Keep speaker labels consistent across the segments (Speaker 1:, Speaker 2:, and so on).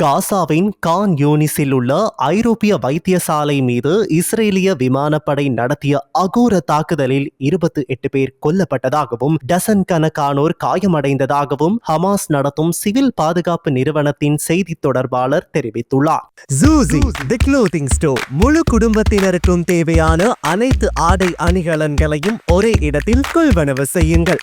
Speaker 1: காசாவின் கான் யூனிஸில் உள்ள ஐரோப்பிய வைத்தியசாலை மீது இஸ்ரேலிய விமானப்படை நடத்திய அகோர தாக்குதலில் இருபத்தி எட்டு பேர் கொல்லப்பட்டதாகவும் டசன் கணக்கானோர் காயமடைந்ததாகவும் ஹமாஸ் நடத்தும் சிவில் பாதுகாப்பு நிறுவனத்தின் செய்தி தொடர்பாளர் தெரிவித்துள்ளார்.
Speaker 2: ஜூசி தி க்ளோத்திங் ஸ்டோர் முழு குடும்பத்தினருக்கும் தேவையான அனைத்து ஆடை அணிகலன்களையும் ஒரே இடத்தில் கொள்வனவு செய்யுங்கள்.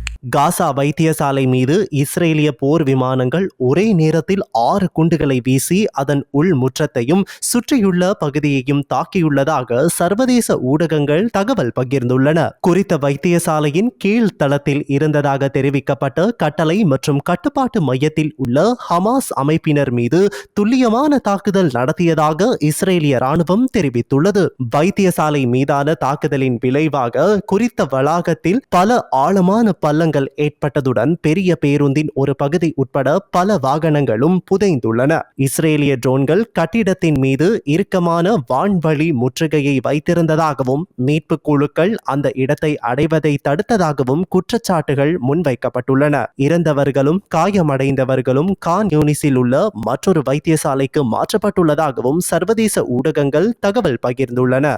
Speaker 1: காசா வைத்தியசாலை மீது இஸ்ரேலிய போர் விமானங்கள் ஒரே நேரத்தில் ஆறு குண்டுகளை வீசி அதன் உள் முற்றத்தையும் சுற்றியுள்ள பகுதியையும் தாக்கியுள்ளதாக சர்வதேச ஊடகங்கள் தகவல் பகிர்ந்துள்ளன. குறித்த வைத்தியசாலையின் கீழ் தளத்தில் இருந்ததாக தெரிவிக்கப்பட்ட கட்டளை மற்றும் கட்டுப்பாட்டு மையத்தில் உள்ள ஹமாஸ் அமைப்பினர் மீது துல்லியமான தாக்குதல் நடத்தியதாக இஸ்ரேலிய ராணுவம் தெரிவித்துள்ளது. வைத்தியசாலை மீதான தாக்குதலின் விளைவாக குறித்த வளாகத்தில் பல ஆழமான பள்ளங்கள் ஏற்பட்டதுடன் பெரிய பேருந்தின் ஒரு பகுதி உட்பட பல வாகனங்களும் புதைந்துள்ளன. இஸ்ரேலிய ட்ரோன்கள் கட்டிடத்தின் மீது இறுக்கமான வான்வழி முற்றுகையை வைத்திருந்ததாகவும் மீட்பு குழுக்கள் அந்த இடத்தை அடைவதை தடுத்ததாகவும் குற்றச்சாட்டுகள் முன்வைக்கப்பட்டுள்ளன. இறந்தவர்களும் காயமடைந்தவர்களும் கான் யூனிஸில் உள்ள மற்றொரு வைத்தியசாலைக்கு மாற்றப்பட்டுள்ளதாகவும் சர்வதேச ஊடகங்கள் தகவல் பகிர்ந்துள்ளன.